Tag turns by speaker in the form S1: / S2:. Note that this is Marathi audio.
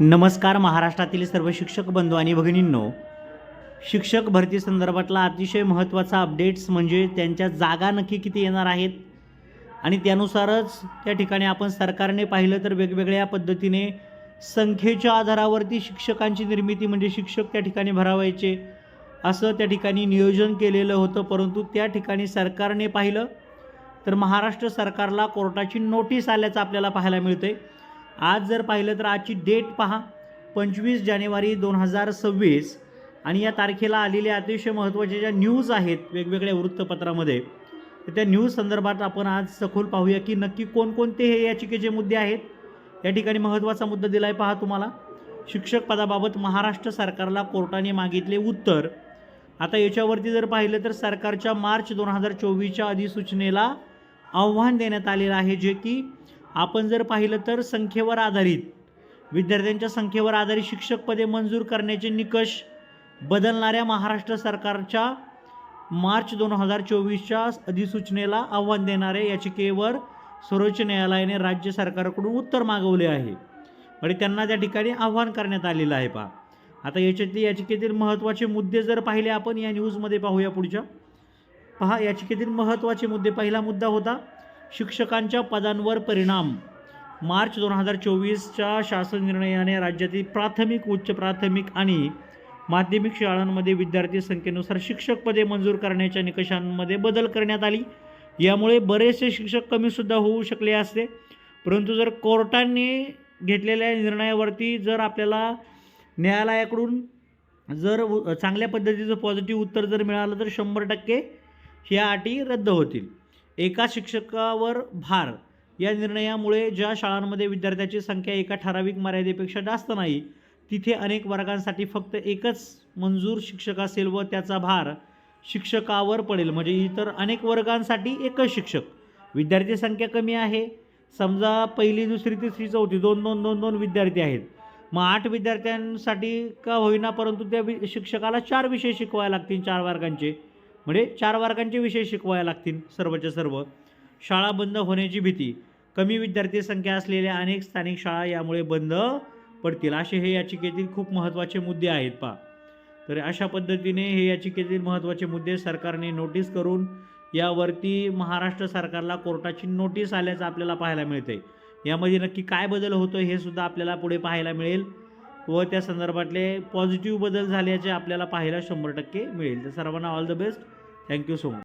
S1: नमस्कार महाराष्ट्रातील सर्व शिक्षक बंधू आणि भगिनींनो. शिक्षक भरती संदर्भातला अतिशय महत्त्वाचा अपडेट्स म्हणजे त्यांच्या जागा नक्की किती येणार आहेत आणि त्यानुसारच त्या ठिकाणी आपण सरकारने पाहिलं तर वेगवेगळ्या पद्धतीने संख्येच्या आधारावरती शिक्षकांची निर्मिती म्हणजे शिक्षक त्या ठिकाणी भरावायचे असं त्या ठिकाणी नियोजन केलेलं होतं. परंतु त्या ठिकाणी सरकारने पाहिलं तर महाराष्ट्र सरकारला कोर्टाची नोटीस आल्याचं आपल्याला पाहायला मिळतं आहे आज जर पाहिलं तर आजची डेट पहा पंचवीस जानेवारी दोन हजार सव्वीस. आणि या तारखेला आलेल्या अतिशय महत्त्वाच्या ज्या न्यूज आहेत वेगवेगळ्या वृत्तपत्रामध्ये तर त्या न्यूज संदर्भात आपण आज सखोल पाहूया की नक्की कोणकोणते हे याचिकेचे मुद्दे आहेत. या ठिकाणी महत्त्वाचा मुद्दा दिला आहे पहा तुम्हाला. शिक्षक पदाबाबत महाराष्ट्र सरकारला कोर्टाने मागितले उत्तर. आता याच्यावरती जर पाहिलं तर सरकारच्या मार्च दोन हजार चोवीसच्या अधिसूचनेला आव्हान देण्यात आलेलं आहे जे की आपण जर पाहिलं तर संख्येवर आधारित विद्यार्थ्यांच्या संख्येवर आधारित शिक्षक पदे मंजूर करण्याचे निकष बदलणाऱ्या महाराष्ट्र सरकारच्या मार्च दोन हजार चोवीसच्या अधिसूचनेला आव्हान देणाऱ्या याचिकेवर सर्वोच्च न्यायालयाने राज्य सरकारकडून उत्तर मागवले आहे. म्हणजे त्यांना त्या ठिकाणी आव्हान करण्यात आलेलं आहे पहा. आता याच्यातली याचिकेतील महत्त्वाचे मुद्दे जर पाहिले आपण या न्यूजमध्ये पाहूया पुढच्या. पहा याचिकेतील महत्त्वाचे मुद्दे पहिला मुद्दा होता शिक्षकांच्या पदांवर परिणाम. मार्च दोन हजार चोवीसच्या शासन निर्णयाने राज्यातील प्राथमिक उच्च प्राथमिक आणि माध्यमिक शाळांमध्ये विद्यार्थी संख्येनुसार शिक्षक पदे मंजूर करण्याच्या निकषांमध्ये बदल करण्यात आली. यामुळे बरेचसे शिक्षक कमीसुद्धा होऊ शकले असते. परंतु जर कोर्टाने घेतलेल्या निर्णयावरती जर आपल्याला न्यायालयाकडून जर चांगल्या पद्धतीचं पॉझिटिव्ह उत्तर जर मिळालं तर शंभर टक्के ह्या अटी रद्द होतील. एका शिक्षकावर भार. या निर्णयामुळे ज्या शाळांमध्ये विद्यार्थ्याची संख्या एका ठराविक मर्यादेपेक्षा जास्त नाही तिथे अनेक वर्गांसाठी फक्त एकच मंजूर शिक्षक असेल व त्याचा भार शिक्षकावर पडेल. म्हणजे इतर अनेक वर्गांसाठी एकच शिक्षक. विद्यार्थी संख्या कमी आहे. समजा पहिली दुसरी तिसरी चौथी दोन दोन दोन दोन विद्यार्थी आहेत. मग आठ विद्यार्थ्यांसाठी का होईना परंतु त्या वि शिक्षकाला चार विषय शिकवायला लागतील चार वर्गांचे? म्हणजे चार वर्गांचे विषय शिकवायला लागतील सर्वच्या सर्व. शाळा बंद होण्याची भीती. कमी विद्यार्थी संख्या असलेल्या अनेक स्थानिक शाळा यामुळे बंद पडतील. असे हे याचिकेतील खूप महत्त्वाचे मुद्दे आहेत पा तर अशा पद्धतीने हे याचिकेतील महत्त्वाचे मुद्दे सरकारने नोटीस करून यावरती महाराष्ट्र सरकारला कोर्टाची नोटीस आल्याचं आपल्याला पाहायला मिळते यामध्ये नक्की काय बदल होतो हे सुद्धा आपल्याला पुढे पाहायला मिळेल. व त्या संदर्भातले पॉझिटिव्ह बदल झाल्याचे आपल्याला पाहायला शंभर टक्के मिळेल. तर सर्वांना all the best thank you so much